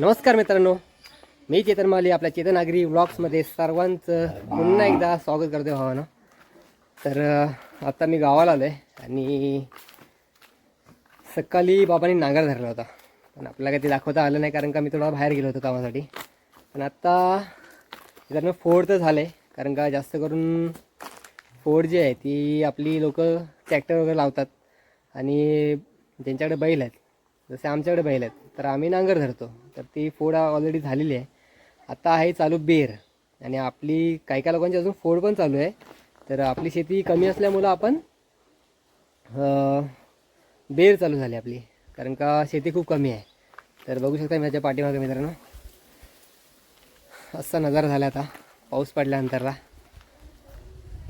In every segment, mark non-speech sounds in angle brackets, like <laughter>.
नमस्कार मित्रांनो मी चेतन माली आपल्या चेतन आगरी व्लॉग्समध्ये सर्वांचं पुन्हा एकदा स्वागत करतो भावानं. तर आता मी गावाला आलो आहे आणि सकाळी बाबांनी नांगर धरला होता. पण आपल्याला काही ते दाखवता आलं नाही कारण का मी थोडा बाहेर गेलो होतो कामासाठी. पण आता मित्रांनो फोड तर झालं आहे कारण का जास्त करून फोड जी आहे ती आपली लोक ट्रॅक्टर वगैरे लावतात आणि ज्यांच्याकडे बैल आहेत जसे आमच्याकडे बैल आहेत तर आम्ही नांगर धरतो. तर ती फोड ऑलरेडी झालेली आहे. आता आहे चालू बेर. आणि आपली काही काही लोकांची अजून फोड पण चालू आहे. तर आपली शेती कमी असल्यामुळं आपण बेर चालू झाली आपली. कारण का शेती खूप कमी आहे. तर बघू शकता माझ्या पाठीमागे मित्रांनो. असा नजारा झाला आता. पाऊस पडल्यानंतरला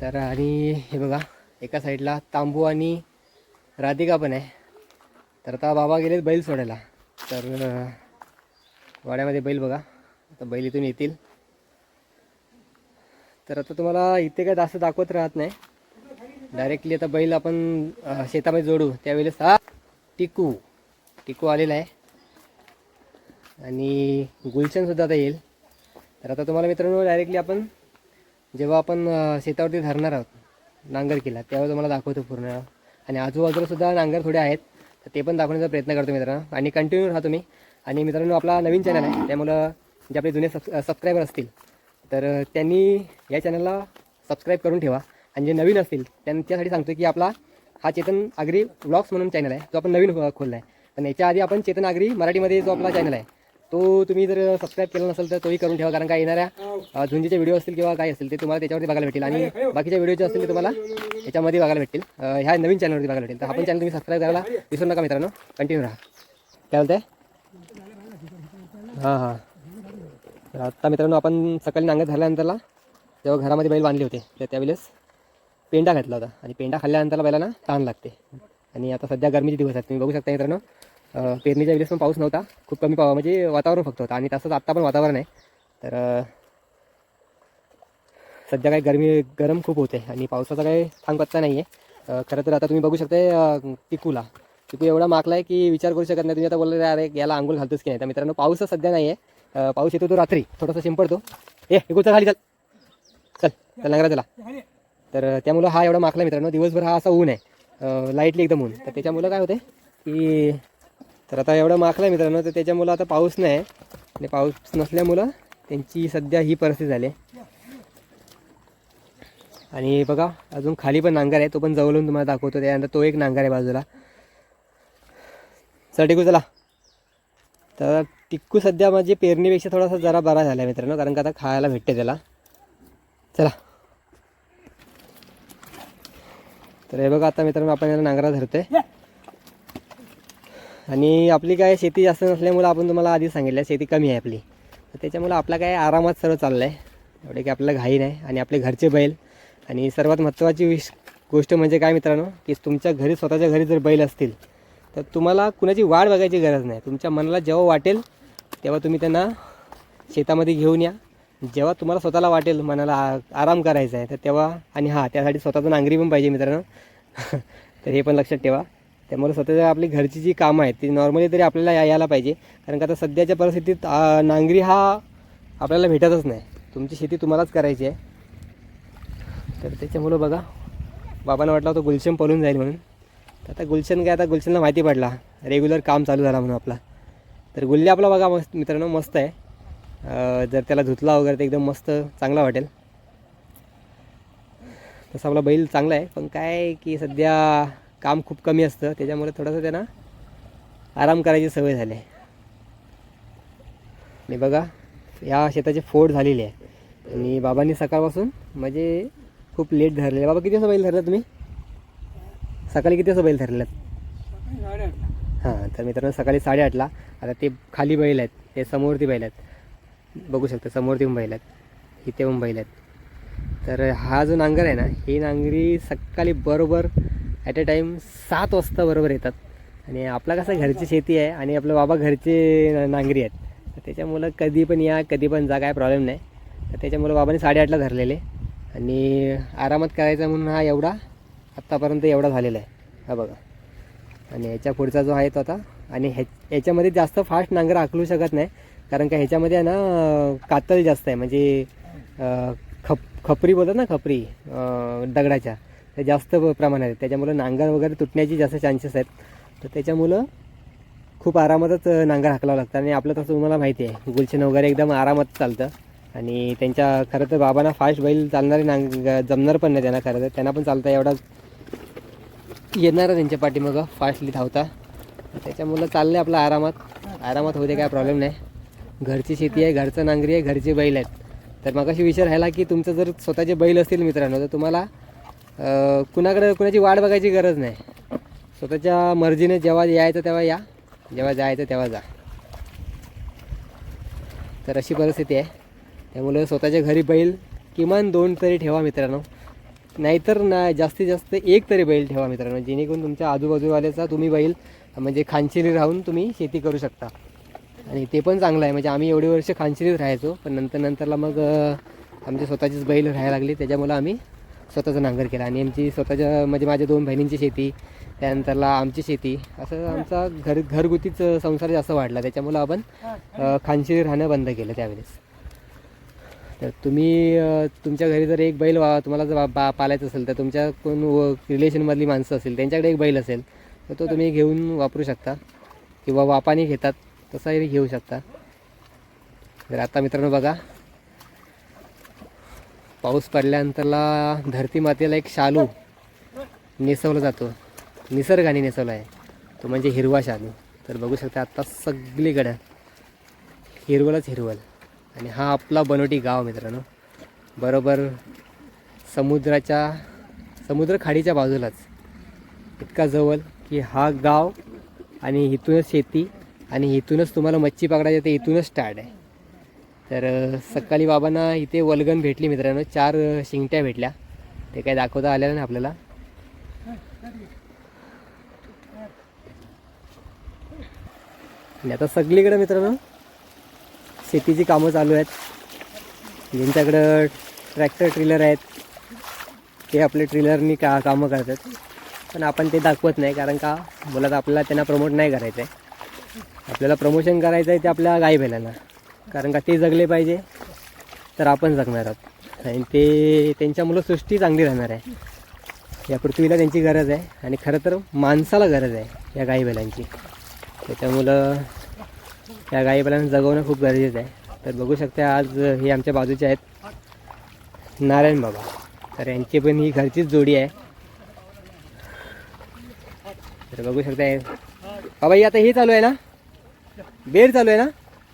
तर आणि हे बघा एका साईडला तांबू आणि राधिका पण आहे. तर आता बाबा गेलेत बैल सोडायला. तर वाड्यामध्ये बैल बघा. आता बैल इथून येतील. तर आता तुम्हाला इथे काय जास्त दाखवत राहत नाही. डायरेक्टली आता बैल आपण शेतामध्ये जोडू. त्यावेळेस हा टिकू. टिकू आलेला आहे. आणि गुलशनसुद्धा आता येईल. तर आता तुम्हाला मित्रांनो डायरेक्टली आपण जेव्हा आपण शेतावरती धरणार आहोत नांगर केला त्यावेळेस तुम्हाला दाखवतो पूर्ण. आणि आजूबाजूला सुद्धा नांगर थोडे आहेत. तर ते पण दाखवण्याचा प्रयत्न करतो मित्रांनो. आणि कंटिन्यू राहा तुम्ही. आणि मित्रांनो आपला नवीन चॅनल आहे. त्यामुळं जे आपले जुने सब सबस्क्रायबर असतील तर त्यांनी या चॅनलला सबस्क्राईब करून ठेवा. आणि जे नवीन असतील त्यांच्यासाठी सांगतो की आपला हा चेतन आगरी व्लॉग्स म्हणून चॅनल आहे. जो आपण नवीन खोलला आहे पण याच्या आधी आपण चेतन आगरी मराठीमध्ये जो आपला चॅनल आहे तो तुम्ही जर सबस्क्राईब केला नसेल तर तोही करून ठेवा कारण का येणाऱ्या झुंजीचे व्हिडिओ असतील किंवा काय असतील ते तुम्हाला त्याच्यावरती बघायला भेटेल आणि बाकीच्या व्हिडिओ जे असतील ते तुम्हाला याच्यामध्ये बघायला भेटतील. ह्या नवीन चॅनलवरती बघायला भेटेल तर आपण चॅनल तुम्ही सबस्क्राईब करायला विसरू नका मित्रांनो. कंटिन्यू राहा. काय बोलताय हां हां. आत्ता मित्रांनो आपण सकाळी नांगर झाल्यानंतरला तेव्हा घरामध्ये बैल बांधले होते तर त्यावेळेस पेंडा घातला होता. आणि पेंडा खाल्ल्यानंतरला बैलांना ताण लागते. आणि आता सध्या गरमीचे दिवस आहेत. तुम्ही बघू शकता मित्रांनो पेरणीच्या वेळेस पण पाऊस नव्हता. खूप कमी पाव म्हणजे वातावरण फक्त होतं. आणि तसंच आत्ता पण वातावरण आहे. तर सध्या काही गरमी गरम खूप होते. आणि पावसाचा काही थांब पत्ता नाही आहे खरं तर आता तुम्ही बघू शकता टिकूला टिकू एवढा मागला आहे की विचार करू शकत नाही. तुम्ही आता बोलले अरे याला आंघोळ घालतोच की नाही? तर मित्रांनो पाऊस सध्या नाही आहे पाऊस येतो तो रात्री. थोडासा शिंपडतो. ए टिकूचा खाली चल. चल चल नांगरा चला. तर त्यामुळं हा एवढा माकला मित्रांनो. दिवसभर हा असा ऊन आहे. लाईटली एकदम ऊन. तर त्याच्यामुळं काय होते की तर आता एवढं माकलं मित्रांनो तर त्याच्यामुळं आता पाऊस नाही आणि पाऊस नसल्यामुळं त्यांची सध्या ही परिस्थिती झाली आहे. आणि बघा अजून खाली पण नांगर आहे तो पण जवळून तुम्हाला दाखवतो. त्यानंतर तो एक नांगर आहे बाजूला. चल टिकू चला. तर टिक्कू सध्या म्हणजे पेरणीपेक्षा थोडासा जरा बरा झाला आहे मित्रांनो कारण का आता खायला भेटते त्याला. चला. तर हे बघा आता मित्रांनो आपण याला नांगरा धरतोय. आणि आपली काय शेती जास्त नसल्यामुळं आपण तुम्हाला आधी सांगितलं शेती कमी आहे आपली. तर त्याच्यामुळं आपला काय आरामात सर्व चाललं आहे एवढे की आपल्याला घाई नाही आणि आपले घरचे बैल. आणि सर्वात महत्त्वाची विश गोष्ट म्हणजे काय मित्रांनो की तुमच्या घरी स्वतःच्या घरी जर बैल असतील तर तुम्हाला कुणाची वाढ बघायची गरज नाही. तुमच्या मनाला जेव्हा वाटेल तेव्हा तुम्ही त्यांना शेतामध्ये घेऊन या. जेव्हा तुम्हाला स्वतःला वाटेल मनाला आ- आराम करायचा आहे तर तेव्हा आणि हां त्यासाठी स्वतःचं नांगरी पण पाहिजे मित्रांनो. <laughs> तर हे पण लक्षात ठेवा. त्यामुळे स्वतःच्या आपली घरची जी कामं आहेत ती नॉर्मली तरी आपल्याला या- यायला पाहिजे. कारण का आता सध्याच्या परिस्थितीत नांगरी हा आपल्याला भेटतच नाही. तुमची शेती तुम्हालाच करायची आहे. तर त्याच्यामुळं बघा बाबांना वाटलं होतं गुलशन पळून जाईल म्हणून. तर आता गुलशन काय आता गुलशनला माहिती पडला. रेग्युलर काम चालू झाला म्हणून आपला. तर गुल्ली आपला बघा मस्त मित्रांनो मस्त आहे. जर त्याला धुतला वगैरे तर एकदम मस्त चांगला वाटेल. तसा आपला बैल चांगला आहे. पण काय आहे की सध्या काम खूप कमी असतं त्याच्यामुळे थोडंसं त्यांना आराम करायची सवय झाली आहे. आणि बघा या शेताचे फोड झालेली आहे. आणि बाबांनी सकाळपासून म्हणजे खूप लेट धरले बाबा किती वाजता बैल धरला तुम्ही? सकाळी किती वाजता बैल धरलात? हां तर मित्रांनो सकाळी साडेआठला. आता ते खाली बैल आहेत ते समोरती बैल आहेत. बघू शकता समोरती पण बैल आहेत इथे पण बैल आहेत. तर हा जो नांगर आहे ना ही नांगरी सकाळी बरोबर ॲट अ टाईम सात वाजता बरोबर येतात. आणि आपला कसं घरची शेती आहे आणि आपलं बाबा घरचे नांगरी आहेत. तर त्याच्यामुळं कधी पण या कधी पण जा काय प्रॉब्लेम नाही. तर त्याच्यामुळं बाबाने साडेआठला धरलेले. आणि आरामात करायचा म्हणून हा एवढा आत्तापर्यंत एवढा झालेला आहे. हा बघा. आणि याच्या पुढचा जो आहे तो आता आणि ह्या ह्याच्यामध्ये जास्त फास्ट नांगर आखलू शकत नाही. कारण का ह्याच्यामध्ये आहे ना कातल कातळ जास्त आहे. म्हणजे खप खपरी बोलतात ना खपरी दगडाच्या. ते जास्त प्रमाणात आहेत. त्याच्यामुळं नांगर वगैरे तुटण्याची जास्त चान्सेस आहेत. तर त्याच्यामुळं खूप आरामातच नांगर हाकलावं लागतं. आणि आपलं तसं तुम्हाला माहिती आहे गुलशन वगैरे एकदम आरामात चालतं. आणि त्यांच्या खरं तर बाबांना फास्ट बैल चालणारे नांग जमणार पण नाही त्यांना खरं तर. त्यांना पण चालतं एवढा येणार त्यांच्या पाठीमागं फास्टली धावता. त्याच्यामुळं चाललं आपलं आरामात. आरामात होते काय प्रॉब्लेम नाही. घरची शेती आहे घरचं नांगरी आहे घरचे बैल आहेत. तर मग अशी विचार राहिला की तुमचं जर स्वतःचे बैल असतील मित्रांनो तर तुम्हाला कुणाकडे कुणाची वाट बघायची गरज नाही. स्वतःच्या मर्जीने जेव्हा यायचं तेव्हा या. जेव्हा जायचं तेव्हा जा. तर अशी परिस्थिती आहे. त्यामुळे स्वतःच्या घरी बैल किमान दोन तरी ठेवा मित्रांनो. नाहीतर ना जास्तीत जास्त एक तरी बैल ठेवा मित्रांनो. जेणेकरून तुमच्या आजूबाजूवाल्याचा तुम्ही बैल म्हणजे खानशिरी राहून तुम्ही शेती करू शकता. आणि ते पण चांगलं आहे. म्हणजे आम्ही एवढे वर्ष खानशिरीत राहायचो पण नंतर नंतरला मग अं, आमचे स्वतःचीच बैल राहायला लागली. त्याच्यामुळं आम्ही स्वतःचा नांगर केला आणि आमची स्वतःच्या म्हणजे माझ्या दोन बहिणींची शेती त्यानंतरला आमची शेती. असं आमचा घर घरगुतीच संसार जास्त वाढला. त्याच्यामुळं आपण खानशी राहणं बंद केलं त्यावेळेस. तर तुम्ही तुमच्या घरी जर एक बैल वा तुम्हाला जर बा- बा पालायचं असेल तर तुमच्या कोण व रिलेशनमधली माणसं असेल त्यांच्याकडे एक बैल असेल तर तो तुम्ही घेऊन वापरू शकता. किंवा वापाने घेतात तसाही घेऊ शकता. तर आता मित्रांनो बघा पाऊस पडल्यानंतरला धरती मातेला एक शालू नेसवला जातो. निसर्गाने नेसवला आहे. तो म्हणजे हिरवा शालू. तर बघू शकता आत्ता सगळीकडं हिरवलच हिरवल आणि हा आपला बनोटी गाव मित्रांनो. बरोबर समुद्राच्या समुद्र खाडीच्या बाजूलाच. इतका जवळ की हा गाव आणि इथूनच शेती आणि इथूनच तुम्हाला मच्छी पकडायची तर इथूनच स्टार्ट आहे. तर सकाळी बाबांना इथे वलगन भेटली मित्रांनो. चार शिंगट्या भेटल्या. ते काही दाखवता आलेलं नाही आपल्याला. आणि आता सगळीकडे मित्रांनो शेतीची कामं चालू आहेत. ज्यांच्याकडं ट्रॅक्टर ट्रेलर आहेत ते आपले ट्रेलरनी का कामं करतात. पण आपण ते दाखवत नाही कारण का मुलात आपल्याला त्यांना प्रमोट नाही करायचं आहे आपल्याला प्रमोशन करायचं आहे ते आपल्या गाई बैलांना कारण का ते जगले पाहिजे तर आपण जगणार आहोत. आणि ते त्यांच्यामुळं सृष्टी चांगली राहणार आहे. या पृथ्वीला त्यांची गरज आहे आणि खरं तर माणसाला गरज आहे या गाई बैलांची त्याच्यामुळं या गाई बैलांना जगवणं खूप गरजेचं आहे. तर बघू शकता आज हे आमच्या बाजूचे आहेत नारायण बाबा. तर यांची पण ही घरचीच जोडी आहे. तर बघू शकता बाबा ही आता हे चालू आहे ना? बेर चालू आहे ना?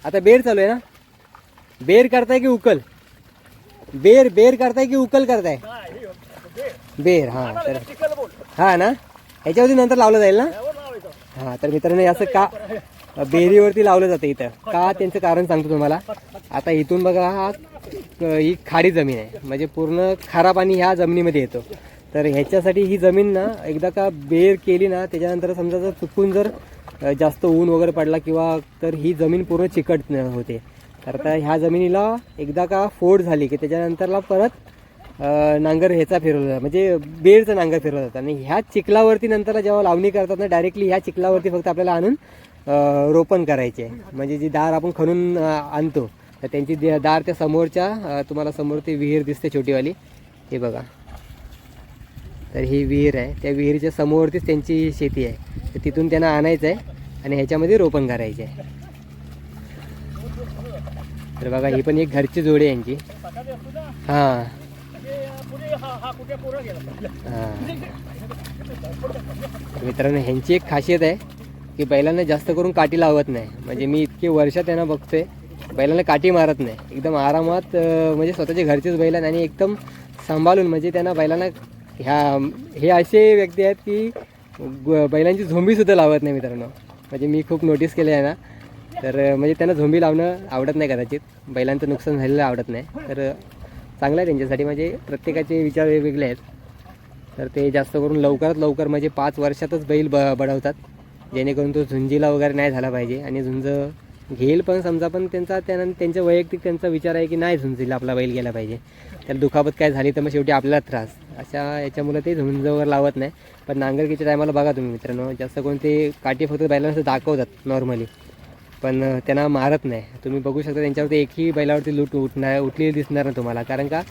आता बेर चालू आहे ना? बेर करताय की उकल? बेर बेर करताय की उकल करताय? बेर हां तर हां ना? ह्याच्यावरती नंतर लावलं जाईल ना? हां तर मित्रांनो असं का बेरीवरती लावलं जातं इथं. का त्यांचं कारण सांगतो तुम्हाला. आता इथून बघा हा ही खाडी जमीन आहे. म्हणजे पूर्ण खारा पाणी ह्या जमिनीमध्ये येतो. तर ह्याच्यासाठी ही जमीन ना एकदा का बेर केली ना त्याच्यानंतर समजा जर चुकून जर जास्त ऊन वगैरे पडला किंवा तर ही जमीन पूर्ण चिकट न- होते. तर आता ह्या जमिनीला एकदा का फोड झाली की त्याच्यानंतरला परत नांगर ह्याचा फिरवला म्हणजे बेरचा नांगर फिरवला जातो. आणि ह्या चिखलावरती नंतर जेव्हा लावणी करतात ना डायरेक्टली ह्या चिखलावरती फक्त आपल्याला आणून रोपण करायचे. म्हणजे जी दार आपण खणून आणतो तर त्यांची दे- दार त्या समोरच्या तुम्हाला समोर ती विहीर दिसते छोटीवाली. हे बघा. तर ही विहीर आहे. त्या विहिरीच्या समोरतीच त्यांची शेती आहे. तर तिथून त्यांना आणायचं आहे आणि ह्याच्यामध्ये रोपण करायचं आहे तर बघा ही पण एक घरची जोडी आहे यांची. हां. हां. मित्रांनो ह्यांची एक खासियत आहे की बैलांना जास्त करून काठी लावत नाही. म्हणजे मी इतके वर्ष त्यांना बघतोय बैलांना काठी मारत नाही. एकदम आरामात म्हणजे स्वतःचे घरचेच बैल आणि एकदम सांभाळून म्हणजे त्यांना बैलांना ह्या हे असे व्यक्ती आहेत की बैलांची झोंबीसुद्धा लावत नाही मित्रांनो. म्हणजे मी खूप नोटीस केले आहे ना. तर म्हणजे त्यांना झोंबी लावणं आवडत नाही कदाचित. बैलांचं नुकसान झालेलं आवडत नाही. तर चांगलं आहे त्यांच्यासाठी. म्हणजे प्रत्येकाचे विचार वेगवेगळे आहेत. तर ते जास्त करून लवकरात लवकर म्हणजे पाच वर्षातच बैल ब बडवतात जेणेकरून तो झुंजीला वगैरे नाही झाला पाहिजे. आणि झुंज घेईल पण समजा पण त्यांचा त्यानं त्यांचा वैयक्तिक त्यांचा विचार आहे की नाही झुंजील आपला बैल गेला पाहिजे. त्याला दुखापत काय झाली तर मग शेवटी आपल्याला त्रास. अशा याच्यामुळे ते झुंज वगैरे लावत नाही. पण नांगरकीच्या टायमाला बघा तुम्ही मित्रांनो जास्त कोणते ते काठी फक्त बैलांना दाखवतात नॉर्मली पण त्यांना मारत नाही. तुम्ही बघू शकता त्यांच्यावरती एकही बैलावरती लूट उठणार उठलेली दिसणार नाही तुम्हाला. कारण का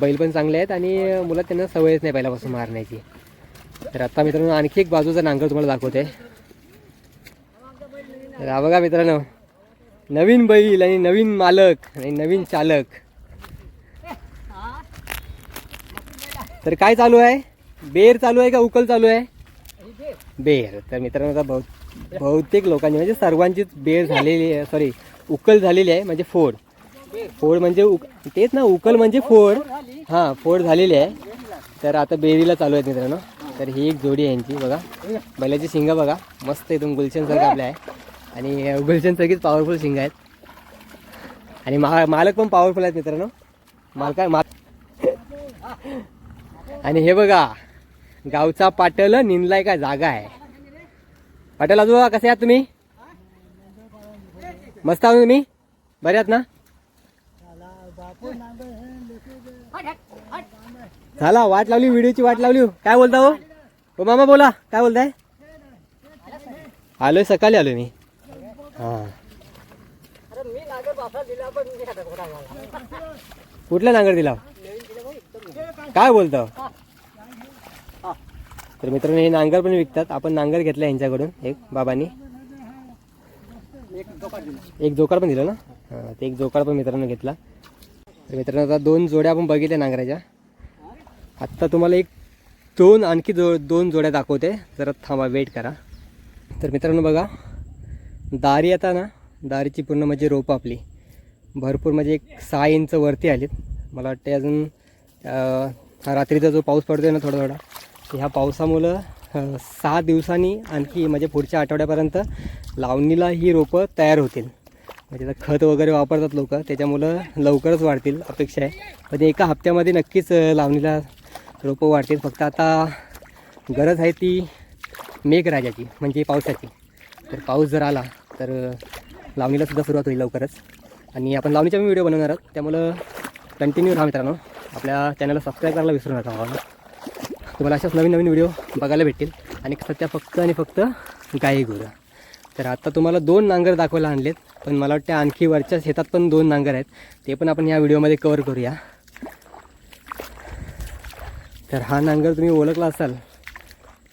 बैल पण चांगले आहेत आणि मुलं त्यांना सवयच नाही पहिल्यापासून मारण्याची. तर आत्ता मित्रांनो आणखी एक बाजूचा नांगर तुम्हाला दाखवते. तर हा बघा मित्रांनो नवीन बैल आणि नवीन मालक आणि नवीन चालक. तर काय चालू आहे? बेर चालू आहे का उकल चालू आहे? बेर. तर मित्रांनो आता बहु बहुतेक लोकांची म्हणजे सर्वांचीच बेर झालेली आहे सॉरी उकल झालेली आहे म्हणजे फोड. फोड म्हणजे उक तेच ना उकल म्हणजे फोड. हां फोड झालेली आहे. तर आता बेरीला चालू आहेत मित्रांनो. तर ही एक जोडी आहे यांची बघा. बैलाची शिंगा बघा. मस्त एकदम गुलशन सारखं आपल्या आहे. आणि गुलशन सगळीच पॉवरफुल सिंग आहेत. आणि मा मालक पण पॉवरफुल आहेत मित्रांनो. मालका मा <laughs> आणि हे बघा गावचा पाटल निंदलाय का जागा आहे. पाटल आजोबा कसे आहात तुम्ही? मस्त आहात तुम्ही? बरे आहात ना? झाला वाट लावली व्हिडिओची वाट लावली. काय बोलता हो, हो मामा बोला काय बोलताय? आलोय सकाळी आलोय मी. कुठला नांगर दिला? काय बोलतो? तर मित्रांनो हे नांगर पण विकतात. आपण नांगर घेतला यांच्याकडून एक बाबांनी. एक जोकार पण दिलं ना? हा, ते एक जोकार पण मित्रांनो घेतला. तर मित्रांनो आता दोन जोड्या आपण बघितल्या नांगराच्या. आत्ता तुम्हाला एक दोन आणखी जो दोन जोड्या दाखवते. जरा थांबा वेट करा. तर मित्रांनो बघा. दारी आता ना दारीची पूर्ण म्हणजे रोपं आपली. भरपूर म्हणजे एक सहा इंच वरती आलीत. मला वाटते अजून हा रात्रीचा जो पाऊस पडतोय ना थोडा थोडा ह्या पावसामुळं सहा दिवसांनी आणखी म्हणजे पुढच्या आठवड्यापर्यंत लावणीला ही रोपं तयार होतील. म्हणजे आता खत वगैरे वापरतात लोक त्याच्यामुळं लवकरच वाढतील अपेक्षा आहे. म्हणजे एका हप्त्यामध्ये नक्कीच लावणीला रोपं वाढतील. फक्त आता गरज आहे ती मेघराजाची म्हणजे पावसाची. तर पाऊस जर आला तर लावणीलासुद्धा लावणीला सुद्धा सुरुवात होईल लवकरच. आणि आपण लावणीचा मी व्हिडिओ बनवणार आहोत. त्यामुळं कंटिन्यू राहा मित्रांनो. आपल्या चॅनलला सबस्क्राईब करायला विसरू नका बाबा. तुम्हाला अशाच नवीन नवीन व्हिडिओ बघायला भेटतील. आणि सध्या फक्त आणि फक्त गाई गुरं. तर आता तुम्हाला दोन नांगर दाखवायला आणलेत. पण मला वाटतं आणखी वरच्या शेतात पण दोन नांगर आहेत. ते पण आपण या व्हिडिओमध्ये कवर करूया. तर हा नांगर तुम्ही ओळखला असाल.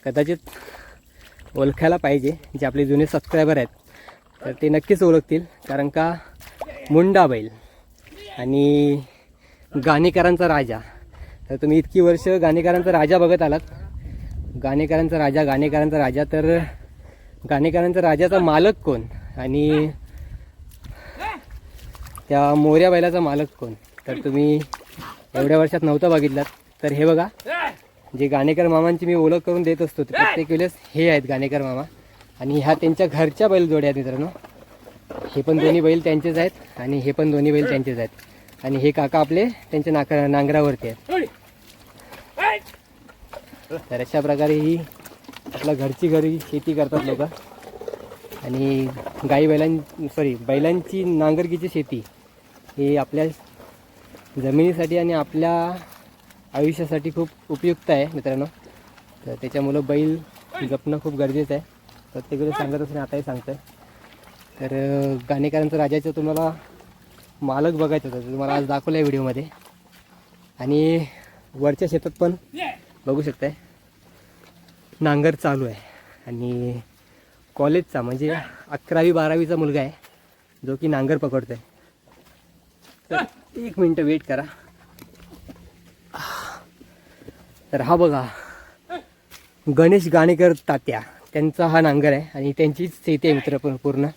कदाचित ओळखायला पाहिजे जे आपले जुने सबस्क्रायबर आहेत. तर ते नक्कीच ओळखतील कारण का मुंडा बैल आणि गाणेकरांचा राजा. तर तुम्ही इतकी वर्ष गाणेकरांचा राजा बघत आलात. गाणेकरांचा राजा गाणेकरांचा राजा तर गाणेकरांचा राजाचा मालक कोण? आणि त्या मोऱ्या बैलाचा मालक कोण? तर तुम्ही एवढ्या वर्षात नव्हतं बघितलात. तर हे बघा जे गाणेकर मामांची मी ओळख करून देत असतो ते प्रत्येक वेळेस हे आहेत गाणेकर मामा. आणि ह्या त्यांच्या घरच्या बैलजोड्या आहेत मित्रांनो. हे पण दोन्ही बैल त्यांचेच आहेत आणि हे पण दोन्ही बैल त्यांचेच आहेत. आणि हे काका आपले त्यांच्या नाक नांगरावरती आहेत. तर अशा प्रकारे ही आपल्या घरची घरी शेती करतात लोक. आणि गाई बैलां सॉरी बैलांची नांगरकीची शेती ही आपल्या जमिनीसाठी आणि आपल्या आयुष्यासाठी खूप उपयुक्त आहे मित्रांनो. तर त्याच्यामुळं बैल जपणं खूप गरजेचं आहे. प्रत्येक वेळेस सांगतच नाही आताही सांगतं तर गाणेकरांचं राजाचं तुम्हाला मालक बघायचं होतं. तुम्हाला आज दाखवलं आहे व्हिडिओमध्ये. आणि वरच्या शेतात पण बघू शकताय. नांगर चालू आहे. आणि कॉलेजचा म्हणजे अकरावी बारावीचा मुलगा आहे जो की नांगर पकडतोय. तर एक मिनटं वेट करा. तर हा बघा. गणेश गाणेकर तात्या. त्यांचा हा नांगर आहे आणि त्यांचीच शेती आहे मित्र पूर्ण-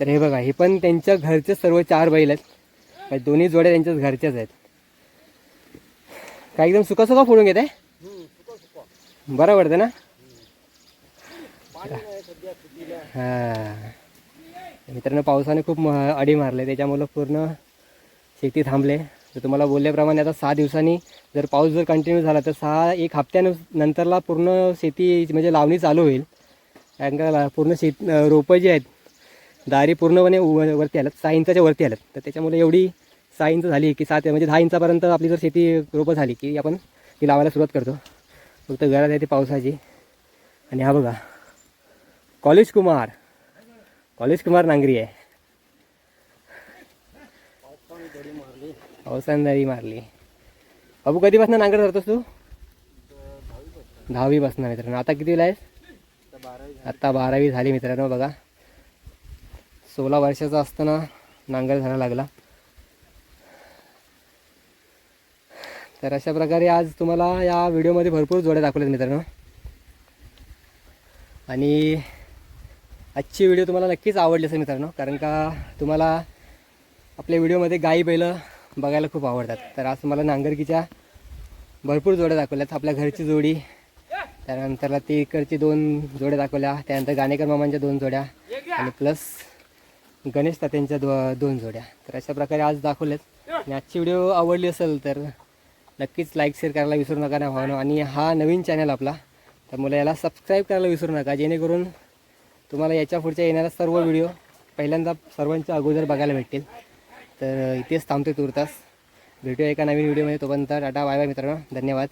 तर हे बघा हे पण त्यांच्या घरचे सर्व चार बैल आहेत. दोन्ही जोड्या त्यांच्याच घरच्याच आहेत. काय एकदम सुका सुका फोडून घेत आहे बरं पडतं ना? हा. मित्रांनो पावसाने खूप म- अडी मारले त्याच्यामुळं पूर्ण शेती थांबले. तर तुम्हाला बोलल्याप्रमाणे आता सहा दिवसांनी जर पाऊस जर कंटिन्यू झाला तर सहा एक हप्त्यानंतरला पूर्ण शेती म्हणजे लावणी चालू होईल. कारण का पूर्ण शेत रोपं जी आहेत दारी पूर्णपणे वरती आल्यात सहा इंचाच्या वरती आल्यात. तर त्याच्यामुळे एवढी सहा इंच झाली की सात म्हणजे दहा इंचापर्यंत आपली जर शेती रोपं झाली की आपण ती लावायला सुरुवात करतो. फक्त गरज आहे ती पावसाची. आणि हा बघा कॉलेज कुमार. कॉलेज कुमार नांगरी आहे. पावसानं दरी मारली. बाबू कधीपासून नांगर धरतोस तू? दहावी बसणार मित्रांनो. आता कितीला आहेस? आता बारावी झाली मित्रांनो बघा. सोळा वर्षाचा असताना नांगर धरायला लागला. तर अशा प्रकारे आज तुम्हाला या व्हिडिओमध्ये भरपूर जोड्या दाखवल्यात मित्रांनो. आणि आजची व्हिडिओ तुम्हाला नक्कीच आवडली असेल मित्रांनो कारण का तुम्हाला आपल्या व्हिडिओमध्ये गाई बैलं बघायला खूप आवडतात. तर आज तुम्हाला नांगरकीच्या भरपूर जोड्या दाखवल्यात. आपल्या घरची जोडी त्यानंतरला ती इकडची दोन जोड्या दाखवल्या. त्यानंतर गाणेकर मामांच्या दोन जोड्या आणि प्लस गणेश तात्यांच्या दो दोन जोड्या. तर अशा प्रकारे आज दाखवल्यात आणि आजची व्हिडिओ आवडली असेल तर नक्कीच लाईक शेअर करायला विसरू नका ना भावनो. आणि हा नवीन चॅनल आपला तर मला याला सबस्क्राईब करायला विसरू नका. जेणेकरून तुम्हाला याच्या पुढच्या येणाऱ्या सर्व व्हिडिओ पहिल्यांदा सर्वांच्या अगोदर बघायला भेटतील. तर इथेच थांबतो तुर्तास. भेटूया एका नवीन व्हिडिओमध्ये तोपर्यंत टाटा बाय बाय मित्रांनो. धन्यवाद.